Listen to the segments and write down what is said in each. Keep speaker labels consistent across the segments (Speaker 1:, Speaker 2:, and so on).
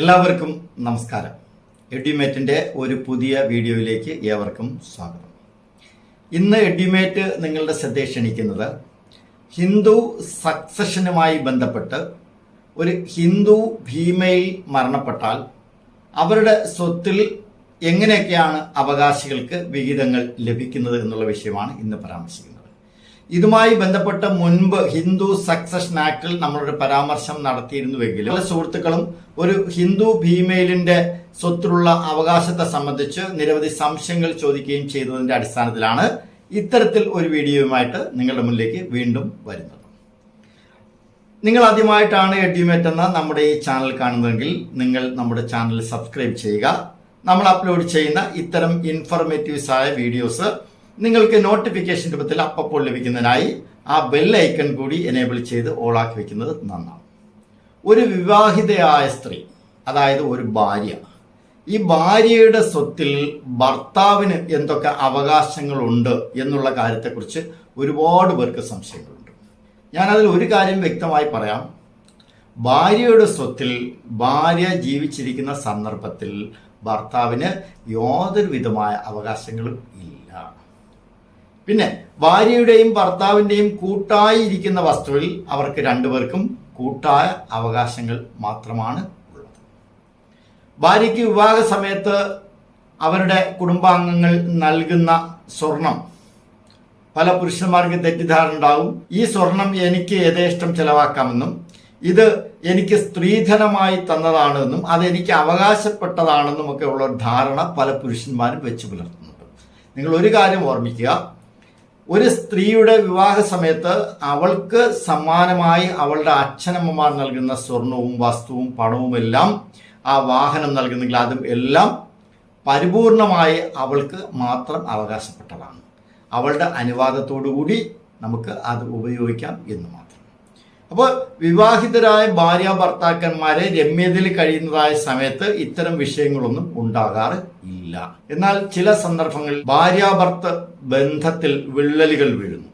Speaker 1: എല്ലാവർക്കും നമസ്കാരം. എഡ്യുമേറ്റിന്റെ ഒരു പുതിയ വീഡിയോയിലേക്ക് ഏവർക്കും സ്വാഗതം. ഇന്ന് എഡ്യൂമേറ്റ് നിങ്ങളുടെ ശ്രദ്ധ ക്ഷണിക്കുന്നത് ഹിന്ദു സക്സഷനുമായി ബന്ധപ്പെട്ട് ഒരു ഹിന്ദു ഭീമയിൽ മരണപ്പെട്ടാൽ അവരുടെ സ്വത്തിൽ എങ്ങനെയൊക്കെയാണ് അവകാശികൾക്ക് വിഹിതങ്ങൾ ലഭിക്കുന്നത് എന്നുള്ള വിഷയമാണ് ഇന്ന് പരാമർശിക്കുന്നത്. ഇതുമായി ബന്ധപ്പെട്ട് മുൻപ് ഹിന്ദു സക്സഷൻ ആക്ടിൽ നമ്മളൊരു പരാമർശം നടത്തിയിരുന്നുവെങ്കിലും പല സുഹൃത്തുക്കളും ഒരു ഹിന്ദു ഭീമെയിലിന്റെ സ്വത്തിലുള്ള അവകാശത്തെ സംബന്ധിച്ച് നിരവധി സംശയങ്ങൾ ചോദിക്കുകയും ചെയ്തതിന്റെ അടിസ്ഥാനത്തിലാണ് ഇത്തരത്തിൽ ഒരു വീഡിയോയുമായിട്ട് നിങ്ങളുടെ മുന്നിലേക്ക് വീണ്ടും വരുന്നത്. നിങ്ങൾ ആദ്യമായിട്ടാണ് എഡ്യൂമേറ്റ് എന്ന നമ്മുടെ ഈ ചാനൽ കാണുന്നതെങ്കിൽ നിങ്ങൾ നമ്മുടെ ചാനൽ സബ്സ്ക്രൈബ് ചെയ്യുക. നമ്മൾ അപ്ലോഡ് ചെയ്യുന്ന ഇത്തരം ഇൻഫർമേറ്റീവ്സ് ആയ വീഡിയോസ് നിങ്ങൾക്ക് നോട്ടിഫിക്കേഷൻ രൂപത്തിൽ അപ്പോൾ ലഭിക്കുന്നതിനായി ആ ബെൽ ഐക്കൺ കൂടി എനേബിൾ ചെയ്ത് ഓളാക്കി വെക്കുന്നത് നന്നാണ് ഒരു വിവാഹിതയായ സ്ത്രീ അതായത് ഒരു ഭാര്യ ഈ ഭാര്യയുടെ സ്വത്തിൽ ഭർത്താവിന് എന്തൊക്കെ അവകാശങ്ങളുണ്ട് എന്നുള്ള കാര്യത്തെക്കുറിച്ച് ഒരുപാട് പേർക്ക് സംശയങ്ങളുണ്ട്. ഞാനതിൽ ഒരു കാര്യം വ്യക്തമായി പറയാം. ഭാര്യയുടെ സ്വത്തിൽ ഭാര്യ ജീവിച്ചിരിക്കുന്ന സന്ദർഭത്തിൽ ഭർത്താവിന് യാതൊരു വിധമായ അവകാശങ്ങളും ഇല്ല. പിന്നെ ഭാര്യയുടെയും ഭർത്താവിന്റെയും കൂട്ടായി ഇരിക്കുന്ന വസ്തുവിൽ അവർക്ക് രണ്ടുപേർക്കും കൂട്ടായ അവകാശങ്ങൾ മാത്രമാണ് ഉള്ളത്. ഭാര്യയ്ക്ക് വിവാഹ സമയത്ത് അവരുടെ കുടുംബാംഗങ്ങൾ നൽകുന്ന സ്വർണം. പല പുരുഷന്മാർക്ക് തെറ്റിദ്ധാരണ ഉണ്ടാവും ഈ സ്വർണം എനിക്ക് യഥേഷ്ടം ചെലവാക്കാമെന്നും ഇത് എനിക്ക് സ്ത്രീധനമായി തന്നതാണെന്നും അത് എനിക്ക് അവകാശപ്പെട്ടതാണെന്നും ഒക്കെ ഉള്ള ധാരണ പല പുരുഷന്മാരും വെച്ച് പുലർത്തുന്നുണ്ട്. നിങ്ങൾ ഒരു കാര്യം ഓർമ്മിക്കുക ഒരു സ്ത്രീയുടെ വിവാഹ സമയത്ത് അവൾക്ക് സമ്മാനമായി അവളുടെ അച്ഛനമ്മമാർ നൽകുന്ന സ്വർണവും വസ്തുവും പണവും എല്ലാം ആ വാഹനം നൽകുന്നെങ്കിൽ അതും എല്ലാം പരിപൂർണമായി അവൾക്ക് മാത്രം അവകാശപ്പെട്ടതാണ്. അവളുടെ അനുവാദത്തോടു കൂടി നമുക്ക് അത് ഉപയോഗിക്കാം എന്ന് മാത്രം. അപ്പോൾ വിവാഹിതരായ ഭാര്യ ഭർത്താക്കന്മാരെ രമ്യതയിൽ കഴിയുന്നതായ സമയത്ത് ഇത്തരം വിഷയങ്ങളൊന്നും ഉണ്ടാകാറ് ഇല്ല. എന്നാൽ ചില സന്ദർഭങ്ങളിൽ ഭാര്യാഭർത്ത ബന്ധത്തിൽ വിള്ളലുകൾ വീഴുന്നു.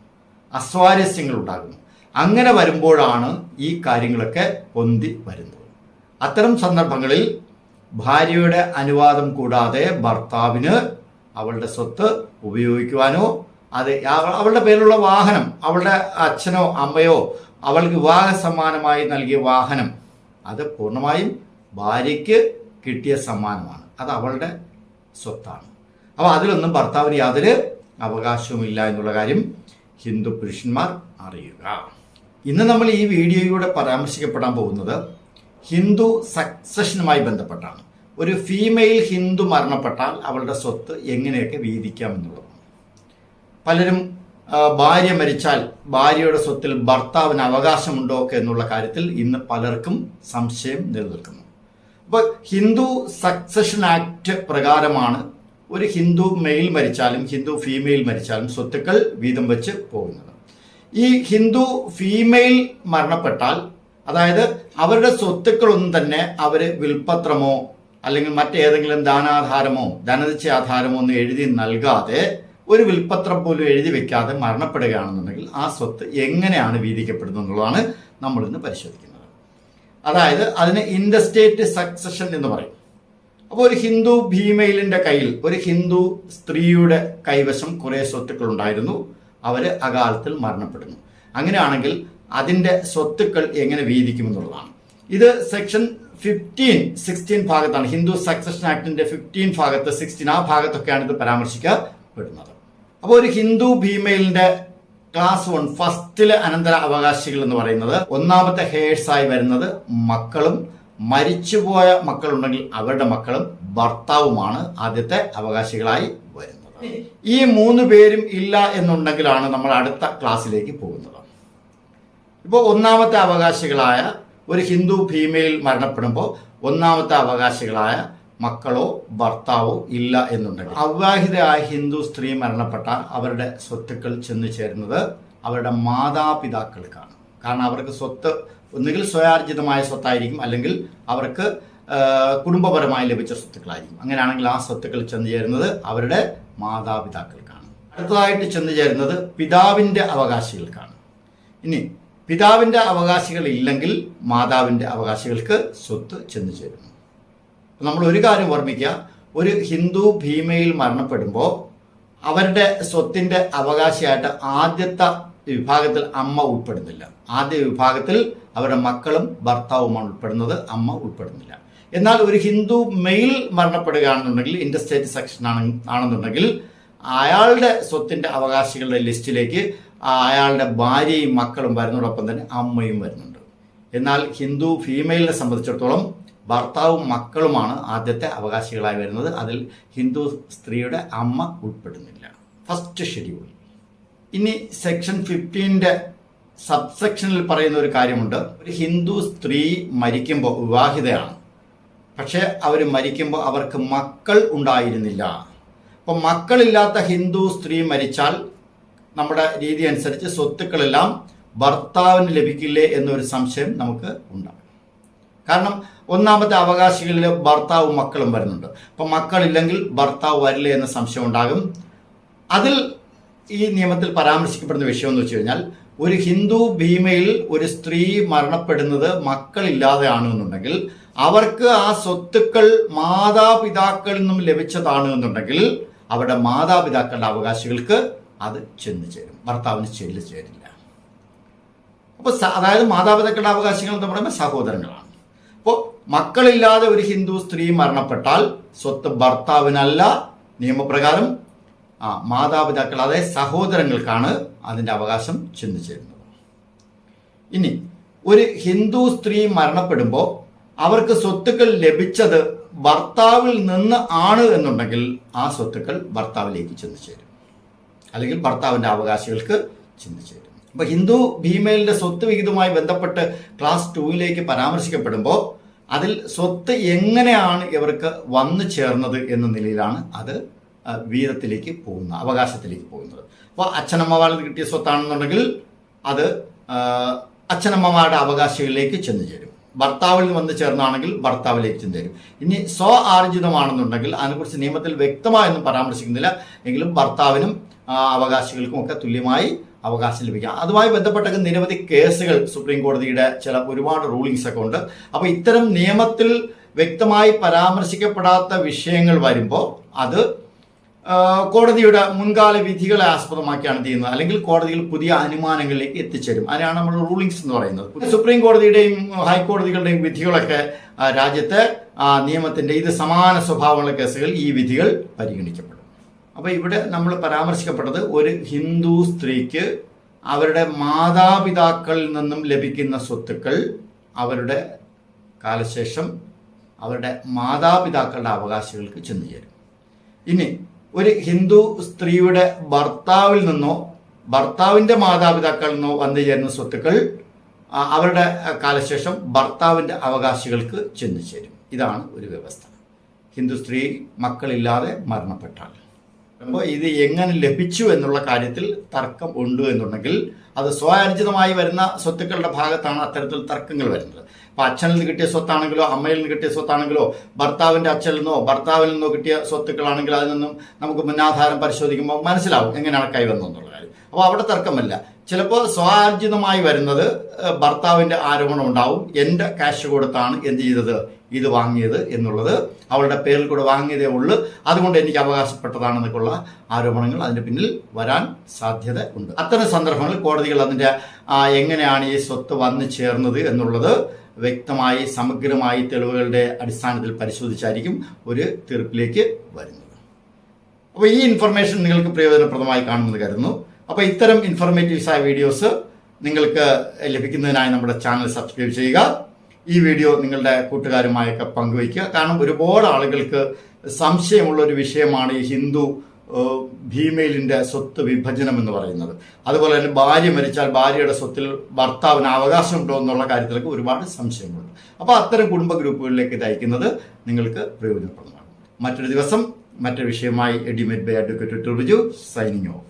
Speaker 1: അസ്വാരസ്യങ്ങൾ ഉണ്ടാകുന്നു. അങ്ങനെ വരുമ്പോഴാണ് ഈ കാര്യങ്ങളൊക്കെ പൊന്തി വരുന്നത്. അത്തരം സന്ദർഭങ്ങളിൽ ഭാര്യയുടെ അനുവാദം കൂടാതെ ഭർത്താവിന് അവളുടെ സ്വത്ത് ഉപയോഗിക്കുവാനോ അത് അവ- അവളുടെ പേരിലുള്ള വാഹനം അവളുടെ അച്ഛനോ അമ്മയോ അവൾക്ക് വിവാഹ സമ്മാനമായി നൽകിയ വാഹനം അത് പൂർണമായും ഭാര്യയ്ക്ക് കിട്ടിയ സമ്മാനമാണ്. അത് അവളുടെ സ്വത്താണ്. അപ്പോൾ അതിലൊന്നും ഭർത്താവിന് യാതൊരു അവകാശവുമില്ല എന്നുള്ള കാര്യം ഹിന്ദു പുരുഷന്മാർ അറിയുക. ഇന്ന് നമ്മൾ ഈ വീഡിയോയിലൂടെ പരാമർശിക്കപ്പെടാൻ പോകുന്നത് ഹിന്ദു സക്സഷനുമായി ബന്ധപ്പെട്ടാണ്. ഒരു ഫീമെയിൽ ഹിന്ദു മരണപ്പെട്ടാൽ അവളുടെ സ്വത്ത് എങ്ങനെയൊക്കെ വീതിക്കാം എന്നുള്ളതാണ്. പലരും ഭാര്യ മരിച്ചാൽ ഭാര്യയുടെ സ്വത്തിൽ ഭർത്താവിന് അവകാശമുണ്ടോ എന്നുള്ള കാര്യത്തിൽ ഇന്ന് പലർക്കും സംശയം നിലനിൽക്കുന്നു. അപ്പോൾ ഹിന്ദു സക്സഷൻ ആക്ട് പ്രകാരമാണ് ഒരു ഹിന്ദു മെയിൽ മരിച്ചാലും ഹിന്ദു ഫീമെയിൽ മരിച്ചാലും സ്വത്തുക്കൾ വീതം വെച്ച് പോകുന്നത്. ഈ ഹിന്ദു ഫീമെയിൽ മരണപ്പെട്ടാൽ അതായത് അവരുടെ സ്വത്തുക്കളൊന്നും തന്നെ അവർ വിൽപ്പത്രമോ അല്ലെങ്കിൽ മറ്റേതെങ്കിലും ദാനാധാരമോ ധനനിശ്ചയാധാരമോ ഒന്നും എഴുതി നൽകാതെ ഒരു വിൽപ്പത്രം പോലും എഴുതി വെക്കാതെ മരണപ്പെടുകയാണെന്നുണ്ടെങ്കിൽ ആ സ്വത്ത് എങ്ങനെയാണ് വീതിക്കപ്പെടുന്നത് എന്നുള്ളതാണ് നമ്മൾ ഇന്ന് പരിശോധിക്കുന്നത്. അതായത് അതിന് ഇൻഡസ്റ്റേറ്റ് സക്സഷൻ എന്ന് പറയും. അപ്പോൾ ഒരു ഹിന്ദു ഭീമയിലിന്റെ കയ്യിൽ ഒരു ഹിന്ദു സ്ത്രീയുടെ കൈവശം കുറേ സ്വത്തുക്കൾ ഉണ്ടായിരുന്നു അവർ അകാലത്തിൽ മരണപ്പെടുന്നു. അങ്ങനെയാണെങ്കിൽ അതിന്റെ സ്വത്തുക്കൾ എങ്ങനെ വീതിക്കുമെന്നുള്ളതാണ്. ഇത് സെക്ഷൻ ഫിഫ്റ്റീൻ സിക്സ്റ്റീൻ ഭാഗത്താണ്. ഹിന്ദു സക്സഷൻ ആക്ടിന്റെ ഫിഫ്റ്റീൻ ഭാഗത്ത് സിക്സ്റ്റീൻ ആ ഭാഗത്തൊക്കെയാണ് ഇത് പരാമർശിക്കപ്പെടുന്നത്. അപ്പോൾ ഒരു ഹിന്ദു ഭീമയിലിന്റെ ക്ലാസ് വൺ ഫസ്റ്റിലെ അനന്തര അവകാശികൾ എന്ന് പറയുന്നത് ഒന്നാമത്തെ ഹേഴ്സായി വരുന്നത് മക്കളും മരിച്ചുപോയ മക്കളുണ്ടെങ്കിൽ അവരുടെ മക്കളും ഭർത്താവുമാണ് ആദ്യത്തെ അവകാശികളായി വരുന്നത്. ഈ മൂന്ന് പേരും ഇല്ല എന്നുണ്ടെങ്കിലാണ് നമ്മൾ അടുത്ത ക്ലാസ്സിലേക്ക് പോകുന്നത്. ഇപ്പോൾ ഒന്നാമത്തെ അവകാശികളായ ഒരു ഹിന്ദു ഫീമെയിൽ മരണപ്പെടുമ്പോൾ ഒന്നാമത്തെ അവകാശികളായ മക്കളോ ഭർത്താവോ ഇല്ല എന്നുണ്ടെങ്കിൽ. അവിവാഹിതയായ ഹിന്ദു സ്ത്രീ മരണപ്പെട്ടാൽ അവരുടെ സ്വത്തുക്കൾ ചെന്നു ചേരുന്നത് അവരുടെ മാതാപിതാക്കൾക്കാണ് കാരണം അവർക്ക് സ്വത്ത് ഒന്നുകിൽ സ്വയാർജിതമായ സ്വത്തായിരിക്കും അല്ലെങ്കിൽ അവർക്ക് കുടുംബപരമായി ലഭിച്ച സ്വത്തുക്കളായിരിക്കും. അങ്ങനെയാണെങ്കിൽ ആ സ്വത്തുക്കൾ ചെന്നു ചേരുന്നത് അവരുടെ മാതാപിതാക്കൾക്കാണ് അടുത്തതായിട്ട് ചെന്നു ചേരുന്നത് പിതാവിന്റെ അവകാശികൾക്കാണ് ഇനി പിതാവിന്റെ അവകാശികൾ ഇല്ലെങ്കിൽ മാതാവിന്റെ അവകാശികൾക്ക് സ്വത്ത് ചെന്നു ചേരുന്നു. നമ്മൾ ഒരു കാര്യം ഓർമ്മിക്കുക. ഒരു ഹിന്ദു ഭീമയിൽ മരണപ്പെടുമ്പോൾ അവരുടെ സ്വത്തിന്റെ അവകാശിയായിട്ട് ആദ്യത്തെ വിഭാഗത്തിൽ അമ്മ ഉൾപ്പെടുന്നില്ല. ആദ്യ വിഭാഗത്തിൽ അവരുടെ മക്കളും ഭർത്താവുമാണ് ഉൾപ്പെടുന്നത് അമ്മ ഉൾപ്പെടുന്നില്ല. എന്നാൽ ഒരു ഹിന്ദു മെയിൽ മരണപ്പെടുകയാണെന്നുണ്ടെങ്കിൽ ഇൻഡസ്റ്റേറ്റ് സെക്ഷൻ ആണ് ആണെന്നുണ്ടെങ്കിൽ അയാളുടെ സ്വത്തിന്റെ അവകാശികളുടെ ലിസ്റ്റിലേക്ക് അയാളുടെ ഭാര്യയും മക്കളും വരുന്നതോടൊപ്പം തന്നെ അമ്മയും വരുന്നുണ്ട്. എന്നാൽ ഹിന്ദു ഫീമെയിലിനെ സംബന്ധിച്ചിടത്തോളം ഭർത്താവും മക്കളുമാണ് ആദ്യത്തെ അവകാശികളായി വരുന്നത്. അതിൽ ഹിന്ദു സ്ത്രീയുടെ അമ്മ ഉൾപ്പെടുന്നില്ല. ഫസ്റ്റ് ഷെഡ്യൂൾ ഇനി സെക്ഷൻ ഫിഫ്റ്റീന്റെ സബ്സെക്ഷനിൽ പറയുന്ന ഒരു കാര്യമുണ്ട്. ഒരു ഹിന്ദു സ്ത്രീ മരിക്കുമ്പോൾ വിവാഹിതയാണ്. പക്ഷേ അവർ മരിക്കുമ്പോൾ അവർക്ക് മക്കൾ ഉണ്ടായിരുന്നില്ല. അപ്പം മക്കളില്ലാത്ത ഹിന്ദു സ്ത്രീ മരിച്ചാൽ നമ്മുടെ രീതി അനുസരിച്ച് സ്വത്തുക്കളെല്ലാം ഭർത്താവിന് ലഭിക്കില്ലേ എന്നൊരു സംശയം നമുക്ക് ഉണ്ടാകും. കാരണം ഒന്നാമത്തെ അവകാശികളിൽ ഭർത്താവും മക്കളും വരുന്നുണ്ട്. അപ്പം മക്കളില്ലെങ്കിൽ ഭർത്താവ് വരില്ല എന്ന സംശയം ഉണ്ടാകും. അതിൽ ഈ നിയമത്തിൽ പരാമർശിക്കപ്പെടുന്ന വിഷയം എന്ന് വെച്ച് കഴിഞ്ഞാൽ ഒരു ഹിന്ദു ഭീമയിൽ ഒരു സ്ത്രീ മരണപ്പെടുന്നത് മക്കളില്ലാതെയാണ് എന്നുണ്ടെങ്കിൽ അവർക്ക് ആ സ്വത്തുക്കൾ മാതാപിതാക്കളിൽ നിന്നും ലഭിച്ചതാണ് എന്നുണ്ടെങ്കിൽ അവരുടെ മാതാപിതാക്കളുടെ അവകാശികൾക്ക് അത് ചെന്ന് ചേരും. ഭർത്താവിന് ചെല്ല് ചേരില്ല. അപ്പോൾ അതായത് മാതാപിതാക്കളുടെ അവകാശികൾ എന്ന് പറയുമ്പോൾ സഹോദരങ്ങളാണ്. അപ്പോൾ മക്കളില്ലാതെ ഒരു ഹിന്ദു സ്ത്രീ മരണപ്പെട്ടാൽ സ്വത്ത് ഭർത്താവിനല്ല നിയമപ്രകാരം ആ മാതാപിതാക്കൾ അതായത് സഹോദരങ്ങൾക്കാണ് അതിന്റെ അവകാശം ചിന്തിച്ചിരുന്നത് ചേരുന്നത്. ഇനി ഒരു ഹിന്ദു സ്ത്രീ മരണപ്പെടുമ്പോൾ അവർക്ക് സ്വത്തുക്കൾ ലഭിച്ചത് ഭർത്താവിൽ നിന്ന് ആണ് എന്നുണ്ടെങ്കിൽ ആ സ്വത്തുക്കൾ ഭർത്താവിലേക്ക് ചെന്നു ചേരും. അല്ലെങ്കിൽ ഭർത്താവിന്റെ അവകാശികൾക്ക് ചെന്നു ചേരും. അപ്പോൾ ഹിന്ദു ഭീമയിലിന്റെ സ്വത്ത് വിഹിതവുമായി ബന്ധപ്പെട്ട് ക്ലാസ് ടൂവിലേക്ക് പരാമർശിക്കപ്പെടുമ്പോൾ അതിൽ സ്വത്ത് എങ്ങനെയാണ് ഇവർക്ക് വന്നു ചേർന്നത് എന്ന നിലയിലാണ് അത് വീരത്തിലേക്ക് പോകുന്നത് അവകാശത്തിലേക്ക് പോകുന്നത്. അപ്പോൾ അച്ഛനമ്മമാരിൽ കിട്ടിയ സ്വത്താണെന്നുണ്ടെങ്കിൽ അത് അച്ഛനമ്മമാരുടെ അവകാശികളിലേക്ക് ചെന്നു ചേരും. ഭർത്താവിൽ വന്ന് ചേർന്നാണെങ്കിൽ ഭർത്താവിലേക്ക് ചെന്നു ചേരും. ഇനി സ്വ ആർജിതമാണെന്നുണ്ടെങ്കിൽ അതിനെക്കുറിച്ച് നിയമത്തിൽ വ്യക്തമായൊന്നും പരാമർശിക്കുന്നില്ല. എങ്കിലും ഭർത്താവിനും അവകാശികൾക്കും ഒക്കെ തുല്യമായി അവകാശം ലഭിക്കാം. അതുമായി ബന്ധപ്പെട്ട നിരവധി കേസുകൾ സുപ്രീം കോടതിയുടെ ചില ഒരുപാട് റൂളിങ്സ് ഒക്കെ ഉണ്ട്. അപ്പോൾ ഇത്തരം നിയമത്തിൽ വ്യക്തമായി പരാമർശിക്കപ്പെടാത്ത വിഷയങ്ങൾ വരുമ്പോൾ അത് കോടതിയുടെ മുൻകാല വിധികളെ ആസ്പദമാക്കിയാണ് ചെയ്യുന്നത്. അല്ലെങ്കിൽ കോടതിയിൽ പുതിയ അനുമാനങ്ങളിലേക്ക് എത്തിച്ചേരും. അതിനാണ് നമ്മൾ റൂളിങ്സ് എന്ന് പറയുന്നത്. സുപ്രീം കോടതിയുടെയും ഹൈക്കോടതികളുടെയും വിധികളൊക്കെ രാജ്യത്തെ നിയമത്തിന്റെ ഇത് സമാന സ്വഭാവമുള്ള കേസുകൾ ഈ വിധികൾ പരിഗണിക്കപ്പെടും. അപ്പോൾ ഇവിടെ നമ്മൾ പരാമർശിക്കപ്പെട്ടത് ഒരു ഹിന്ദു സ്ത്രീക്ക് അവരുടെ മാതാപിതാക്കളിൽ നിന്നും ലഭിക്കുന്ന സ്വത്തുക്കൾ അവരുടെ കാലശേഷം അവരുടെ മാതാപിതാക്കളുടെ അവകാശികൾക്ക് ചെന്നു ചേരും. ഇനി ഒരു ഹിന്ദു സ്ത്രീയുടെ ഭർത്താവിൽ നിന്നോ ഭർത്താവിന്റെ മാതാപിതാക്കളിൽ നിന്നോ വന്നു ചേരുന്ന സ്വത്തുക്കൾ അവരുടെ കാലശേഷം ഭർത്താവിന്റെ അവകാശികൾക്ക് ചെന്നു ചേരും. ഇതാണ് ഒരു വ്യവസ്ഥ. ഹിന്ദു സ്ത്രീ മക്കളില്ലാതെ മരണപ്പെട്ടാൽ. അപ്പോൾ ഇത് എങ്ങനെ ലഭിച്ചു എന്നുള്ള കാര്യത്തിൽ തർക്കം ഉണ്ട് എന്നുണ്ടെങ്കിൽ അത് സ്വാർജിതമായി വരുന്ന സ്വത്തുക്കളുടെ ഭാഗത്താണ് അത്തരത്തിൽ തർക്കങ്ങൾ വരുന്നത്. അപ്പോൾ അച്ഛനിൽ നിന്ന് കിട്ടിയ സ്വത്താണെങ്കിലോ അമ്മയിൽ നിന്ന് കിട്ടിയ സ്വത്താണെങ്കിലോ ഭർത്താവിന്റെ അച്ഛനിൽ നിന്നോ ഭർത്താവിൽ നിന്നോ കിട്ടിയ സ്വത്തുക്കളാണെങ്കിൽ അതിൽ നിന്നും നമുക്ക് മുന്നാധാരം പരിശോധിക്കുമ്പോൾ മനസ്സിലാവും എങ്ങനെയാണ് കൈവന്നു അപ്പോൾ അവിടെ തർക്കമല്ല. ചിലപ്പോൾ സ്വാർജിതമായി വരുന്നത് ഭർത്താവിന്റെ ആരോപണം ഉണ്ടാവും. എന്റെ കാശ് കൊടുത്താണ് എന്ത് ചെയ്തത്? ഇത് വാങ്ങിയത് എന്നുള്ളത് അവളുടെ പേരിൽ കൂടെ വാങ്ങിയതേ ഉള്ളൂ. അതുകൊണ്ട് എനിക്ക് അവകാശപ്പെട്ടതാണെന്നൊക്കെയുള്ള ആരോപണങ്ങൾ അതിന്റെ പിന്നിൽ വരാൻ സാധ്യത ഉണ്ട്. അത്തരം സന്ദർഭങ്ങളിൽ കോടതികൾ അതിന്റെ എങ്ങനെയാണ് ഈ സ്വത്ത് വന്നു ചേർന്നത് എന്നുള്ളത് വ്യക്തമായി സമഗ്രമായി തെളിവുകളുടെ അടിസ്ഥാനത്തിൽ പരിശോധിച്ചായിരിക്കും ഒരു തീർപ്പിലേക്ക് വരുന്നത്. അപ്പോൾ ഈ ഇൻഫർമേഷൻ നിങ്ങൾക്ക് പ്രയോജനപ്രദമായി കാണുമെന്ന് കരുതുന്നു. അപ്പോൾ ഇത്തരം ഇൻഫർമേറ്റീവ്സ് ആയ വീഡിയോസ് നിങ്ങൾക്ക് ലഭിക്കുന്നതിനായി നമ്മുടെ ചാനൽ സബ്സ്ക്രൈബ് ചെയ്യുക. ഈ വീഡിയോ നിങ്ങളുടെ കൂട്ടുകാരുമായൊക്കെ പങ്കുവയ്ക്കുക. കാരണം ഒരുപാട് ആളുകൾക്ക് സംശയമുള്ള ഒരു വിഷയമാണ് ഈ ഹിന്ദു ഭീമയിലിന്റെ സ്വത്ത് വിഭജനം എന്ന് പറയുന്നത്. അതുപോലെ തന്നെ ഭാര്യ മരിച്ചാൽ ഭാര്യയുടെ സ്വത്തിൽ ഭർത്താവിന് അവകാശമുണ്ടോ എന്നുള്ള കാര്യത്തിലൊക്കെ ഒരുപാട് സംശയങ്ങളുണ്ട്. അപ്പോൾ അത്തരം കുടുംബ ഗ്രൂപ്പുകളിലേക്ക് ഇത് അയക്കുന്നത് നിങ്ങൾക്ക് പ്രയോജനപ്രദമാണ്. മറ്റൊരു ദിവസം മറ്റൊരു വിഷയമായി എഡിമെറ്റ് ബൈ അഡ്വക്കേറ്റ് ടുറിജു സൈനിങ് ഓഫ്